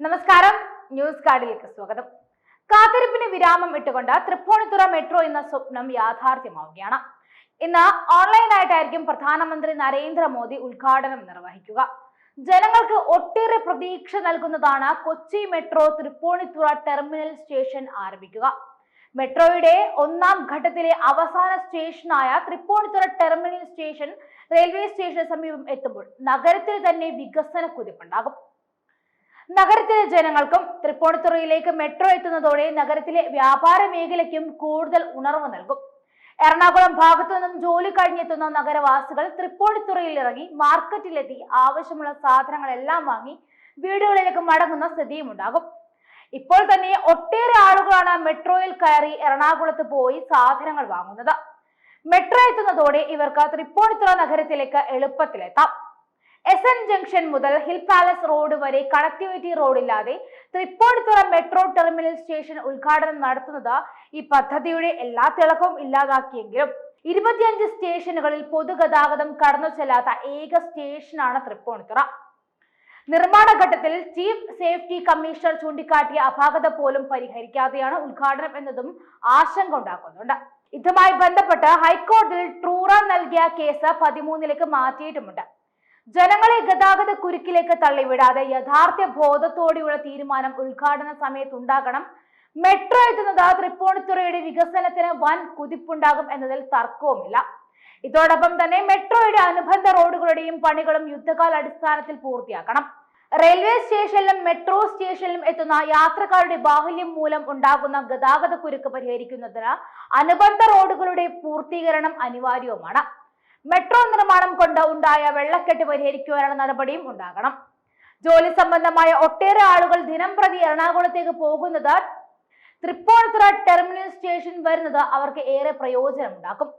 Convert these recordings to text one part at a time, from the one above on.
നമസ്കാരം. ന്യൂസ് കാർഡിലേക്ക് സ്വാഗതം. കാത്തിരിപ്പിന് വിരാമം ഇട്ടുകൊണ്ട് തൃപ്പൂണിത്തുറ മെട്രോ എന്ന സ്വപ്നം യാഥാർത്ഥ്യമാവുകയാണ്. ഇന്ന് ഓൺലൈനായിട്ടായിരിക്കും പ്രധാനമന്ത്രി നരേന്ദ്രമോദി ഉദ്ഘാടനം നിർവഹിക്കുക. ജനങ്ങൾക്ക് ഒട്ടേറെ പ്രതീക്ഷ നൽകുന്നതാണ് Kochi metro Tripunithura terminal station ആരംഭിക്കുക. മെട്രോയുടെ ഒന്നാം ഘട്ടത്തിലെ അവസാന സ്റ്റേഷനായ തൃപ്പൂണിത്തുറ ടെർമിനൽ സ്റ്റേഷൻ റെയിൽവേ സ്റ്റേഷന് സമീപം എത്തുമ്പോൾ നഗരത്തിൽ തന്നെ വികസന കുതിപ്പുണ്ടാകും. നഗരത്തിലെ ജനങ്ങൾക്കും തൃപ്പൂണിത്തുറയിലേക്ക് മെട്രോ എത്തുന്നതോടെ നഗരത്തിലെ വ്യാപാര മേഖലയ്ക്കും കൂടുതൽ ഉണർവ് നൽകും. എറണാകുളം ഭാഗത്തു നിന്നും ജോലി കഴിഞ്ഞെത്തുന്ന നഗരവാസികൾ തൃപ്പൂണിത്തുറയിൽ ഇറങ്ങി മാർക്കറ്റിലെത്തി ആവശ്യമുള്ള സാധനങ്ങളെല്ലാം വാങ്ങി വീടുകളിലേക്ക് മടങ്ങുന്ന സ്ഥിതിയും ഉണ്ടാകും. ഇപ്പോൾ തന്നെ ഒട്ടേറെ ആളുകളാണ് മെട്രോയിൽ കയറി എറണാകുളത്ത് പോയി സാധനങ്ങൾ വാങ്ങുന്നത്. മെട്രോ എത്തുന്നതോടെ ഇവർക്ക് തൃപ്പൂണിത്തുറ നഗരത്തിലേക്ക് എളുപ്പത്തിലെത്താം. എസ് എൻ ജംഗ്ഷൻ മുതൽ ഹിൽ പാലസ് റോഡ് വരെ കണക്ടിവിറ്റി റോഡില്ലാതെ തൃപ്പൂണിത്തുറ മെട്രോ ടെർമിനൽ സ്റ്റേഷൻ ഉദ്ഘാടനം നടത്തുന്നത് ഈ പദ്ധതിയുടെ എല്ലാ തിളക്കവും ഇല്ലാതാക്കിയെങ്കിലും ഇരുപത്തിയഞ്ച് സ്റ്റേഷനുകളിൽ പൊതുഗതാഗതം കടന്നു ചെല്ലാത്ത ഏക സ്റ്റേഷനാണ് തൃപ്പൂണിത്തുറ. നിർമ്മാണ ഘട്ടത്തിൽ ചീഫ് സേഫ്റ്റി കമ്മീഷണർ ചൂണ്ടിക്കാട്ടിയ അപാകത പോലും പരിഹരിക്കാതെയാണ് ഉദ്ഘാടനം എന്നതും ആശങ്ക ഉണ്ടാക്കുന്നുണ്ട്. ഇതുമായി ബന്ധപ്പെട്ട് ഹൈക്കോടതിയിൽ ട്രൂറ നൽകിയ കേസ് പതിമൂന്നിലേക്ക് മാറ്റിയിട്ടുമുണ്ട്. ജനങ്ങളെ ഗതാഗത കുരുക്കിലേക്ക് തള്ളിവിടാതെ യഥാർത്ഥ ബോധത്തോടെയുള്ള തീരുമാനം ഉദ്ഘാടന സമയത്ത് ഉണ്ടാകണം മെട്രോ എത്തുന്നത് തൃപ്പൂണിത്തുറയുടെ വികസനത്തിന് വൻ കുതിപ്പുണ്ടാകും എന്നതിൽ തർക്കവുമില്ല. ഇതോടൊപ്പം തന്നെ മെട്രോയുടെ അനുബന്ധ റോഡുകളുടെയും പണികളും യുദ്ധകാല അടിസ്ഥാനത്തിൽ പൂർത്തിയാക്കണം. റെയിൽവേ സ്റ്റേഷനിലും മെട്രോ സ്റ്റേഷനിലും എത്തുന്ന യാത്രക്കാരുടെ ബാഹുല്യം മൂലം ഉണ്ടാകുന്ന ഗതാഗത കുരുക്ക് പരിഹരിക്കുന്നതിന് അനുബന്ധ റോഡുകളുടെ പൂർത്തീകരണം അനിവാര്യവുമാണ്. മെട്രോ നിർമ്മാണം കൊണ്ട് ഉണ്ടായ വെള്ളക്കെട്ട് പരിഹരിക്കുവാനുള്ള നടപടിയും ഉണ്ടാകണം. ജോലി സംബന്ധമായ ഒട്ടേറെ ആളുകൾ ദിനം പ്രതി എറണാകുളത്തേക്ക് പോകുന്നത് തൃപ്പൂണിത്തുറ ടെർമിനൽ സ്റ്റേഷൻ വരുന്നത് അവർക്ക് ഏറെ പ്രയോജനമുണ്ടാക്കും.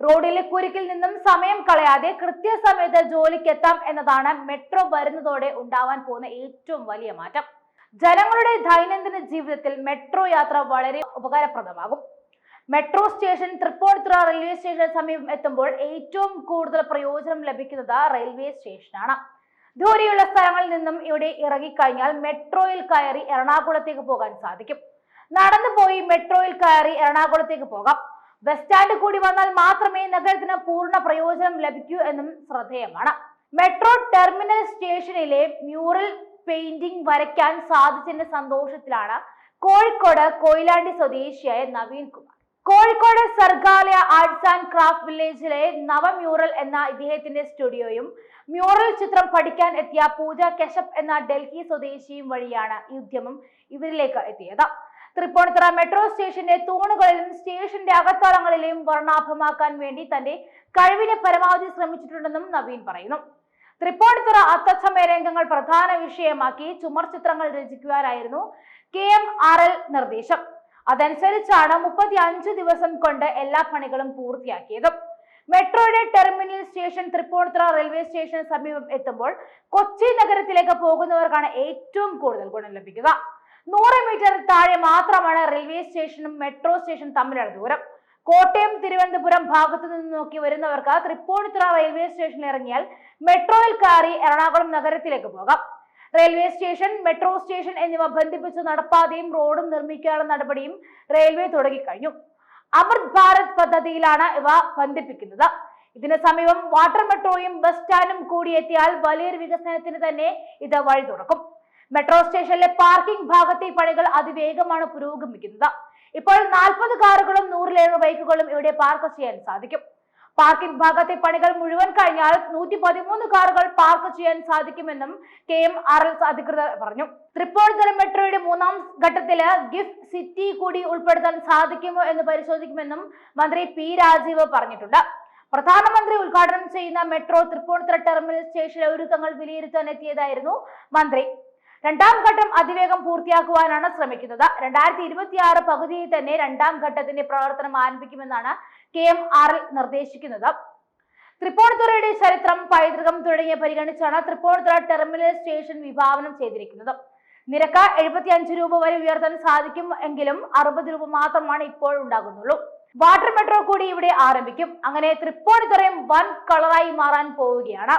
റോഡിലെ കുരുക്കിൽ നിന്നും സമയം കളയാതെ കൃത്യസമയത്ത് ജോലിക്ക് എത്താം എന്നതാണ് മെട്രോ വരുന്നതോടെ ഉണ്ടാവാൻ പോകുന്ന ഏറ്റവും വലിയ മാറ്റം. ജനങ്ങളുടെ ദൈനംദിന ജീവിതത്തിൽ മെട്രോ യാത്ര വളരെ ഉപകാരപ്രദമാകും. മെട്രോ സ്റ്റേഷൻ തൃപ്പൂണിത്തുറ റെയിൽവേ സ്റ്റേഷന് സമീപം എത്തുമ്പോൾ ഏറ്റവും കൂടുതൽ പ്രയോജനം ലഭിക്കുന്നത് റെയിൽവേ സ്റ്റേഷനാണ്. ദൂരെയുള്ള സ്ഥലങ്ങളിൽ നിന്നും ഇവിടെ ഇറങ്ങിക്കഴിഞ്ഞാൽ മെട്രോയിൽ കയറി എറണാകുളത്തേക്ക് പോകാൻ സാധിക്കും. നടന്നു പോയി മെട്രോയിൽ കയറി എറണാകുളത്തേക്ക് പോകാം. ബസ് സ്റ്റാൻഡ് കൂടി വന്നാൽ മാത്രമേ നഗരത്തിന് പൂർണ പ്രയോജനം ലഭിക്കൂ എന്നും ശ്രദ്ധേയമാണ്. മെട്രോ ടെർമിനൽ സ്റ്റേഷനിലെ മ്യൂറൽ പെയിന്റിംഗ് വരയ്ക്കാൻ സാധിച്ചതിന്റെ സന്തോഷത്തിലാണ് കോഴിക്കോട് കൊയിലാണ്ടി സ്വദേശിയായ Naveen Kumar. Kozhikode Sargaalaya arts and craft വില്ലേജിലെ നവ മ്യൂറൽ എന്ന ഇദ്ദേഹത്തിന്റെ സ്റ്റുഡിയോയും മ്യൂറൽ ചിത്രം പഠിക്കാൻ എത്തിയ പൂജ കെശപ്പ് എന്ന ഡൽഹി സ്വദേശിയും വഴിയാണ് ഈ ഉദ്യമം ഇവരിലേക്ക് എത്തിയത്. തൃപ്പൂണിത്തുറ മെട്രോ സ്റ്റേഷന്റെ തൂണുകളിലും സ്റ്റേഷന്റെ അകത്തളങ്ങളിലെയും വർണാഭമാക്കാൻ വേണ്ടി തന്റെ കഴിവിനെ പരമാവധി ശ്രമിച്ചിട്ടുണ്ടെന്നും നവീൻ പറയുന്നു. തൃപ്പൂണിത്തുറ അത്തച്ചമയ രംഗങ്ങൾ പ്രധാന വിഷയമാക്കി ചുമർ ചിത്രങ്ങൾ രചിക്കുവാനായിരുന്നു കെ എം ആർ എൽ നിർദ്ദേശം. അതനുസരിച്ചാണ് മുപ്പത്തി അഞ്ച് ദിവസം കൊണ്ട് എല്ലാ പണികളും പൂർത്തിയാക്കിയത്. മെട്രോയുടെ ടെർമിനൽ സ്റ്റേഷൻ തൃപ്പൂണിത്തുറ റെയിൽവേ സ്റ്റേഷന് സമീപം എത്തുമ്പോൾ കൊച്ചി നഗരത്തിലേക്ക് പോകുന്നവർക്കാണ് ഏറ്റവും കൂടുതൽ ഗുണം ലഭിക്കുക. നൂറ് മീറ്റർ താഴെ മാത്രമാണ് റെയിൽവേ സ്റ്റേഷനും മെട്രോ സ്റ്റേഷൻ തമ്മിലുള്ള ദൂരം. കോട്ടയം തിരുവനന്തപുരം ഭാഗത്തു നിന്ന് നോക്കി വരുന്നവർക്ക് തൃപ്പൂണിത്തുറ റെയിൽവേ സ്റ്റേഷനിൽ ഇറങ്ങിയാൽ മെട്രോയിൽ കയറി എറണാകുളം നഗരത്തിലേക്ക് പോകാം. റെയിൽവേ സ്റ്റേഷൻ മെട്രോ സ്റ്റേഷൻ എന്നിവ ബന്ധിപ്പിച്ച് നടപ്പാതയും റോഡും നിർമ്മിക്കാനുള്ള നടപടിയും റെയിൽവേ തുടങ്ങിക്കഴിഞ്ഞു. അമൃത് ഭാരത് പദ്ധതിയിലാണ് ഇവ ബന്ധിപ്പിക്കുന്നത്. ഇതിന് സമീപം വാട്ടർ മെട്രോയും ബസ് സ്റ്റാൻഡും കൂടി എത്തിയാൽ വലിയൊരു വികസനത്തിന് തന്നെ ഇത് വഴി തുറക്കും. മെട്രോ സ്റ്റേഷനിലെ പാർക്കിംഗ് ഭാഗത്തെ പണികൾ അതിവേഗമാണ് പുരോഗമിക്കുന്നത്. ഇപ്പോൾ നാൽപ്പത് കാറുകളും നൂറിലേറെ ബൈക്കുകളും ഇവിടെ പാർക്ക് ചെയ്യാൻ സാധിക്കും. പാർക്കിംഗ് ഭാഗത്തെ പണികൾ മുഴുവൻ കഴിഞ്ഞാൽ നൂറ്റി പതിമൂന്ന് കാറുകൾ പാർക്ക് ചെയ്യാൻ സാധിക്കുമെന്നും കെ എം ആർ എൽ അധികൃതർ പറഞ്ഞു. തൃപ്പൂണിത്തുറ മെട്രോയുടെ മൂന്നാം ഘട്ടത്തിൽ ഗിഫ്റ്റ് സിറ്റി കൂടി ഉൾപ്പെടുത്താൻ സാധിക്കുമോ എന്ന് പരിശോധിക്കുമെന്നും മന്ത്രി പി രാജീവ് പറഞ്ഞിട്ടുണ്ട്. പ്രധാനമന്ത്രി ഉദ്ഘാടനം ചെയ്യുന്ന മെട്രോ തൃപ്പൂണിത്തുറ ടെർമിനൽ സ്റ്റേഷനിലെ ഒരുക്കങ്ങൾ വിലയിരുത്താൻ എത്തിയതായിരുന്നു മന്ത്രി. രണ്ടാം ഘട്ടം അതിവേഗം പൂർത്തിയാക്കുവാനാണ് ശ്രമിക്കുന്നത്. രണ്ടായിരത്തി ഇരുപത്തി ആറ് പകുതിയിൽ തന്നെ രണ്ടാം ഘട്ടത്തിന്റെ പ്രവർത്തനം ആരംഭിക്കുമെന്നാണ് കെ എം ആർ നിർദ്ദേശിക്കുന്നത്. തൃപ്പൂണിത്തുറയുടെ ചരിത്രം പൈതൃകം തുടങ്ങിയ പരിഗണിച്ചാണ് തൃപ്പൂണിത്തുറ ടെർമിനൽ സ്റ്റേഷൻ വിഭാവനം ചെയ്തിരിക്കുന്നത്. നിരക്ക് എഴുപത്തി അഞ്ച് രൂപ വരെ ഉയർത്താൻ സാധിക്കും എങ്കിലും അറുപത് രൂപ മാത്രമാണ് ഇപ്പോൾ ഉണ്ടാകുന്നുള്ളൂ. വാട്ടർ മെട്രോ കൂടി ഇവിടെ ആരംഭിക്കും. അങ്ങനെ തൃപ്പൂണിത്തുറയും വൻ കളറായി മാറാൻ പോവുകയാണ്.